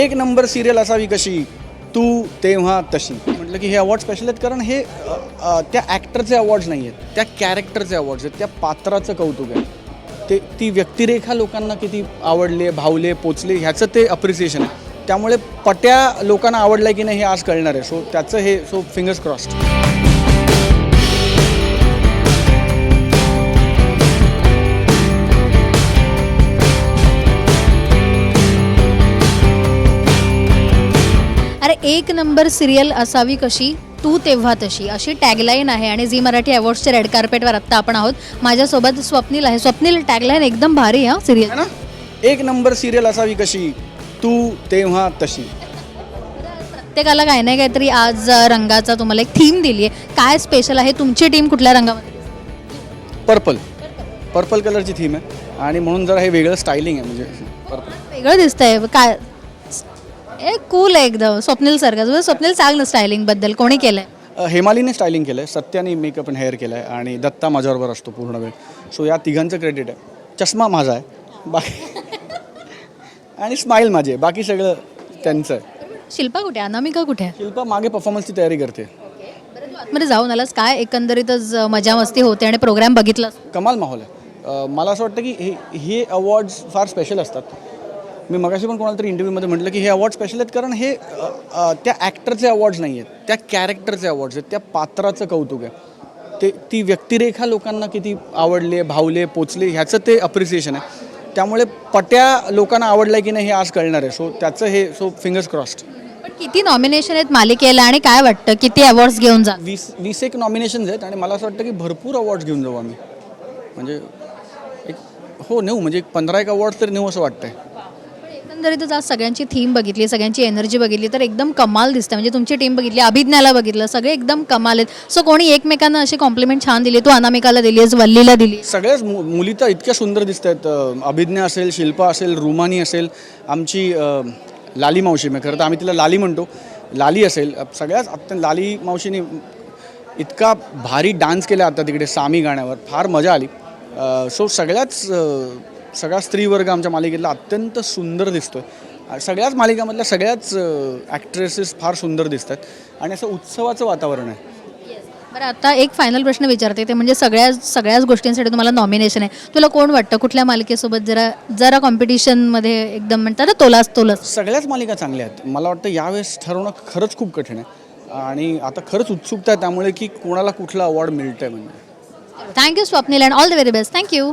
एक number serial असावी कशी? तू तेव्हा तशी. म्हटलं की हे अवॉर्ड स्पेशल आहेत कारण हे त्या ॲक्टरचे अवॉर्ड्स नाही आहेत. त्या कॅरेक्टरचे अवॉर्ड्स आहेत. त्या पात्राचं कौतुक आहे. ते ती व्यक्तिरेखा लोकांना किती आवडले भावले पोचले ह्याचं ते अप्रिसिएशन आहे. त्यामुळे पट्या लोकांना आवडलं की नाही हे आज कळणार आहे. सो त्याचं हे सो फिंगर्स क्रॉस्ड अरे एक नंबर सिरियल असावी कशी? तू तेव्हा तशी. अशी टॅगलाईन आहे आणि झी मराठी अवॉर्ड्सच्या रेड कार्पेटवर आत्ता आपण आहोत. माझ्यासोबत स्वप्नील आहे. स्वप्नील टॅगलाईन एकदम भारी हा सिरियल ना? एक नंबर सिरियल असावी कशी? तू तेव्हा तशी. प्रत्येकाला काही नाही काहीतरी आज रंगाचा तुम्हाला एक थीम दिली आहे काय स्पेशल आहे? तुमची टीम कुठल्या रंगामध्ये? पर्पल पर्पल कलरची थीम आहे. आणि म्हणून जरा हे वेगळं स्टायलिंग आहे म्हणजे पर्पल वेगळं दिसतंय. काय ए कूल आहे एकदम. स्वप्नील सारखं स्वप्नील सांग ना स्टायलिंगबद्दल. कोणी केलंय? हेमालीने स्टायलिंग केलं आहे सत्याने मेकअप अँड हेअर केलं आहे आणि दत्ता माझ्याबरोबर असतो पूर्ण वेळ. सो या तिघांचं क्रेडिट आहे. चष्मा माझा आहे. बाकी आणि स्माईल माझी आहे. बाकी सगळं त्यांचं आहे. शिल्पा कुठे आहे? अनामिका कुठे आहे? शिल्पा मागे परफॉर्मन्सची तयारी करते. बरं, तू आतमध्ये जाऊन आलास काय एकंदरीतच मजा मस्ती होते आणि प्रोग्राम बघितलास कमाल माहोल आहे. अ, मला असं वाटतं की हे हे अवॉर्ड्स फार स्पेशल असतात. मी मगाशी पण कोणाला तरी इंटरव्ह्यूमध्ये म्हटलं की हे अवॉर्ड स्पेशल आहेत कारण हे त्या ॲक्टरचे अवॉर्ड्स नाही आहेत. त्या कॅरेक्टरचे अवॉर्ड्स आहेत. त्या पात्राचं कौतुक आहे. ते ती व्यक्तिरेखा लोकांना किती आवडले भावले पोचले ह्याचं ते अप्रिसिएशन आहे. त्यामुळे पट्या लोकांना आवडलं की नाही हे आज कळणार आहे. सो त्याचं हे सो फिंगर्स क्रॉस्ड पण किती नॉमिनेशन आहेत मालिकेला आणि काय वाटतं? किती अवॉर्ड्स घेऊन जा वीस वीस एक नॉमिनेशन्स आहेत आणि मला असं वाटतं की भरपूर अवॉर्ड्स घेऊन जाऊ आम्ही. म्हणजे एक हो नेऊ. म्हणजे एक पंधरा एक अवॉर्ड तरी नेऊ असं वाटतंय. एकंदरीतच आज सगळ्यांची थीम बघितली सगळ्यांची एनर्जी बघितली तर एकदम कमाल दिसते म्हणजे तुमची टीम बघितली अभिज्ञाला बघितलं सगळे एकदम कमाल आहेत. सो कोणी एकमेकांना अशी कॉम्प्लिमेंट छान दिली तू अनामिकाला दिली आहेस वल्लीला दिली. सगळ्याच मु मुली तर इतक्या सुंदर दिसत आहेत अभिज्ञा असेल शिल्पा असेल रुमानी असेल आमची अ, लाली मावशी मी खरं तर आम्ही तिला लाली म्हणतो. लाली असेल अ, सगळ्याच अत्यंत लाली मावशीने इतका भारी डान्स केला आता तिकडे सामी गाण्यावर. फार मजा आली. सो सगळ्याच अ, सगळा स्त्रीवर्ग आमच्या मालिकेतला अत्यंत सुंदर दिसतोय. अ, सगळ्याच मालिकामधल्या सगळ्याच ॲक्ट्रेसेस फार सुंदर दिसतात. आणि असं उत्सवाचं वातावरण आहे. बरं आता एक फायनल प्रश्न विचारते. ते म्हणजे सगळ्या सगळ्याच गोष्टींसाठी तुम्हाला नॉमिनेशन आहे. तुला कोण वाटतं? कुठल्या मालिकेसोबत जरा जरा कॉम्पिटिशनमध्ये एकदम म्हणतात ना तोलास तोलास. सगळ्याच मालिका चांगल्या आहेत. मला वाटतं यावेळेस ठरवणं खरंच खूप कठीण आहे. आणि आता खरंच उत्सुकता आहे त्यामुळे की कोणाला कुठला अवॉर्ड मिळतंय म्हणजे thank you Swapnil and all the very best thank you